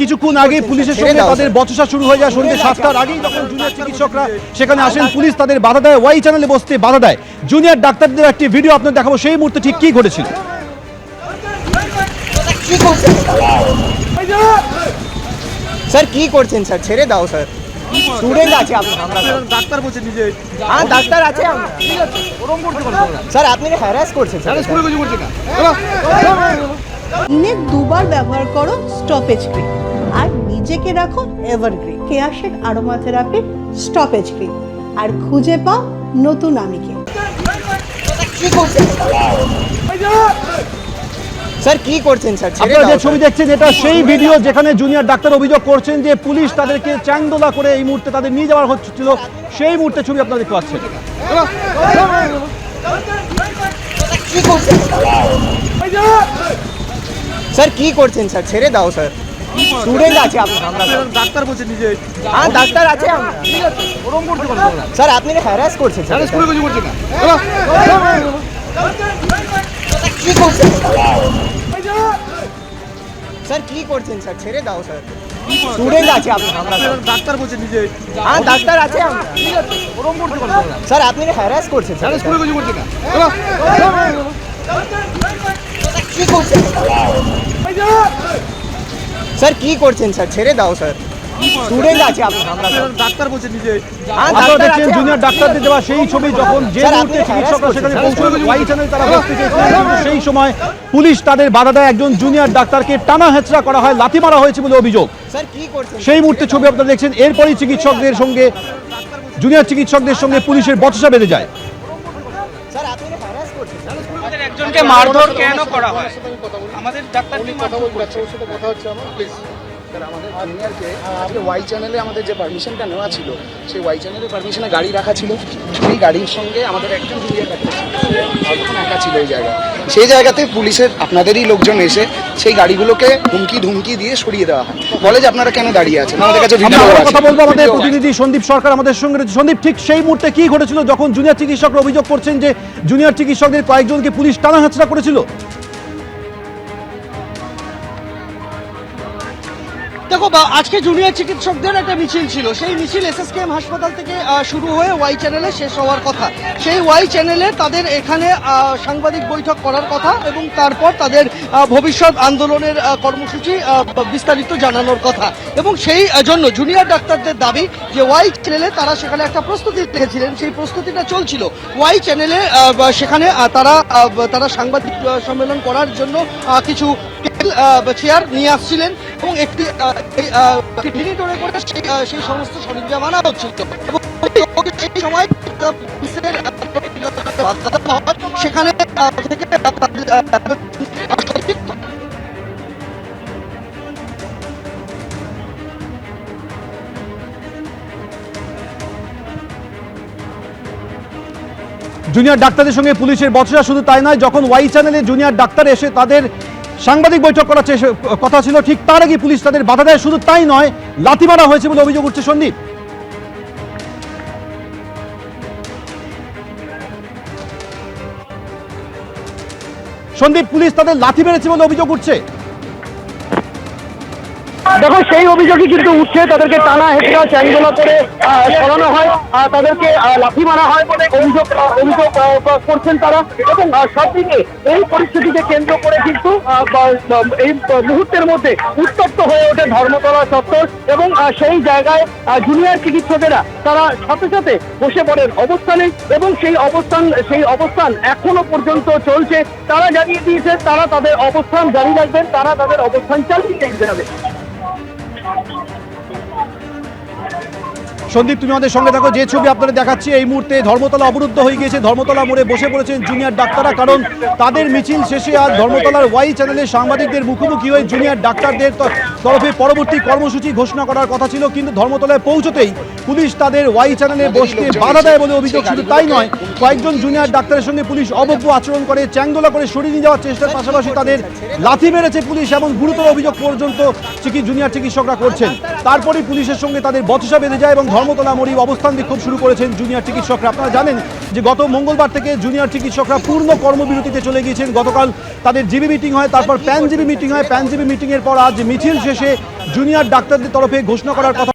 কিছুক্ষণ আগে পুলিশের সঙ্গে তাদের বচসা শুরু হয়ে যায় সন্ধ্যে সাতটার আগেই যখন জুনিয়র চিকিৎসকরা সেখানে আসেন পুলিশ তাদের বাধা দেয় ওয়াই চ্যানেলে বসতে বাধা দেয়। জুনিয়র ডাক্তারদের একটি ভিডিও আপনার দেখাবো সেই মুহূর্তে ঠিক কি ঘটেছিল। স্যার কি করছেন স্যার? ছেড়ে দাও স্যার। স্টুডেন্ট আছে ডাক্তার বলছে নিজে। হ্যাঁ ডাক্তার আছে স্যার আপনি হ্যারাস করছেন স্যার। দিনে দুবার ব্যবহার করো স্টপেজ ক্রিম আর নিজেকে রাখো evergreen Keyasheth aroma therapy stop age cream আর খুঁজে পাও নতুন আমিকে। কি স্যার কি করছেন স্যার? আপনারা যে ছবি দেখছেন এটা সেই ভিডিও যেখানে জুনিয়র ডাক্তার অভিযোগ করছেন যে পুলিশ তাদেরকে চ্যাংদোলা করে এই মুহূর্তে তাদের নিয়ে যাওয়ার হচ্ছিল। সেই মুহূর্তে ছবি আপনারা দেখতে পাচ্ছেন। কি করছেন? স্যার কি করছেন স্যার? ছেড়ে দাও স্যার। স্টুডেন্ট আছে। ডাক্তার বলছে নিজে। হ্যাঁ ডাক্তার আছে স্যার আপনি হ্যারাস করছেন স্যার। স্কুলে কিছু করছে না। কি করছেন স্যার? কি করছেন স্যার? ছেড়ে দাও স্যার। স্টুডেন্ট আছে। ডাক্তার বলছে নিজে। হ্যাঁ ডাক্তার আছে স্যার আপনি হ্যারাস করছেন স্যার। স্কুলে কিছু করছে না। কি করছেন স্যার কি করছেন স্যার? ছেড়ে দাও স্যার। স্টুডেন্ট আছে আপনার ডাক্তার বলছে নিজে। হ্যাঁ আপনারা দেখছেন জুনিয়র ডাক্তারদের দেওয়া সেই ছবি যখন যে মুহূর্তে চিকিৎসকরা সেখানে পৌঁছলেন ওয়াই চ্যানেল তারা বসতে চেয়েছিলেন সেই সময় পুলিশ তাদের বাধা দেয় একজন জুনিয়র ডাক্তারকে টানা হেঁচড়া করা হয় লাথি মারা হয়েছে বলে অভিযোগ। সেই মুহূর্তে ছবি আপনারা দেখছেন এরপরই চিকিৎসকদের সঙ্গে জুনিয়র চিকিৎসকদের সঙ্গে পুলিশের বচসা বেঁধে যায়। স্যার আমাদের একজনকে মারধর কেন করা হয়? আমাদের ডাক্তারকে মারধর করেছে? স্যার আমাদের জুনিয়রকে আজকে ওয়াই চ্যানেলে আমাদের যে পারমিশনটা নেওয়া ছিল সেই ওয়াই চ্যানেলে পারমিশনে গাড়ি রাখা ছিল। সেই গাড়ির সঙ্গে আমাদের একজন জুনিয়র ডাক্তার একা ছিল ওই জায়গা সেই জায়গাতে পুলিশের আপনাদেরই লোকজন এসে সেই গাড়িগুলোকে হুমকি ধুমকি দিয়ে সরিয়ে দেওয়া হয়। বলে যে আপনারা কেন দাঁড়িয়ে আছেন? আমাদের কাছে কথা বলব আমাদের প্রতিনিধি সন্দীপ সরকার আমাদের সঙ্গে সন্দীপ ঠিক সেই মুহূর্তে কি ঘটেছিল যখন জুনিয়র চিকিৎসকরা অভিযোগ করছেন যে জুনিয়র চিকিৎসকদের কয়েকজনকে পুলিশ টানা হাঁচড়া করেছিল? দেখো আজকে জুনিয়র চিকিৎসকদের একটা মিছিল ছিল। সেই মিছিল এসএসকেএম হাসপাতাল থেকে শুরু হয়ে ওয়াই চ্যানেলে শেষ হওয়ার কথা। সেই ওয়াই চ্যানেলে তাদের এখানে সাংবাদিক বৈঠক করার কথা এবং তারপর তাদের ভবিষ্যৎ আন্দোলনের কর্মসূচি বিস্তারিত জানানোর কথা। এবং সেই জন্য জুনিয়র ডাক্তারদের দাবি যে ওয়াই চ্যানেলে তারা সেখানে একটা প্রস্তুতি রেখেছিলেন। সেই প্রস্তুতিটা চলছিল। ওয়াই চ্যানেলে সেখানে তারা তারা সাংবাদিক সম্মেলন করার জন্য কিছু চেয়ার নিয়ে আসছিলেন। এবং একটি করে সেই সমস্ত সরঞ্জাম আনা হচ্ছিল সেই সময়। সেখানে থেকে জুনিয়র ডাক্তারদের সঙ্গে পুলিশের বচসা, শুধু তাই নয়, যখন ওয়াই চ্যানেলে জুনিয়র ডাক্তার এসে তাদের সাংবাদিক বৈঠক করার কথা ছিল, ঠিক তার আগে পুলিশ তাদের বাধা দেয়। শুধু তাই নয় লাথি মারা হয়েছে বলে অভিযোগ উঠছে সন্দীপ। সন্দীপ, পুলিশ তাদের লাথি মেরেছে বলে অভিযোগ উঠছে। দেখো সেই অভিযোগই কিন্তু উঠছে। তাদেরকে টানা হেঁচড়া চ্যাংদোলা করে সরানো হয়। আহ, তাদেরকে লাথি মারা হয় বলে অভিযোগ অভিযোগ করছেন তারা। এবং সবদিকে এই পরিস্থিতিকে কেন্দ্র করে কিন্তু এই মুহূর্তের মধ্যে উত্তপ্ত হয়ে ওঠে ধর্মতলা চত্বর। এবং সেই জায়গায় জুনিয়র চিকিৎসকেরা তারা সাথে সাথে বসে পড়েন অবস্থানে। এবং সেই অবস্থান সেই অবস্থান এখনও পর্যন্ত চলছে। তারা জানিয়ে দিয়েছে তারা তাদের অবস্থান জারি রাখবেন তারা তাদের অবস্থান চালিয়ে যাবে সন্দীপ, তুমি আমাদের সঙ্গে থাকো। যে ছবি আপনারা দেখাচ্ছি, এই মুহূর্তে ধর্মতলা অবরুদ্ধ হয়ে গিয়েছে। ধর্মতলা মোড়ে বসে পড়েছেন জুনিয়র ডাক্তাররা, কারণ তাদের মিছিল শেষে আজ ধর্মতলার ওয়াই চ্যানেলে সাংবাদিকদের মুখোমুখি হয়ে জুনিয়র ডাক্তারদের তরফে পরবর্তী কর্মসূচি ঘোষণা করার কথা ছিল, কিন্তু ধর্মতলায় পৌঁছতেই পুলিশ তাদের ওয়াই চ্যানেলে বসতে বাধা দেয় বলে অভিযোগ। শুধু তাই নয়, কয়েকজন জুনিয়র ডাক্তারের সঙ্গে পুলিশ অবজ্ঞ আচরণ করে, চ্যাংদোলা করে সরিয়ে নিয়ে যাওয়ার চেষ্টার পাশাপাশি তাদের লাথি মেরেছে পুলিশ এমন গুরুতর অভিযোগ পর্যন্ত জুনিয়র চিকিৎসকরা করছেন। তারপরেই পুলিশের সঙ্গে তাদের বচসা বেঁধে যায় এবং ধর্মতলা মরিব অবস্থান বিক্ষোভ শুরু করেছেন জুনিয়র চিকিৎসকরা। আপনারা জানেন যে গত মঙ্গলবার থেকে জুনিয়র চিকিৎসকরা পূর্ণ কর্মবিরতিতে চলে গিয়েছেন। গতকাল তাদের জিবি মিটিং হয় তারপর প্যান জিবি মিটিং হয়। প্যান জিবি মিটিংয়ের পর আজ মিছিল শেষে জুনিয়র ডাক্তারদের তরফে ঘোষণা করার কথা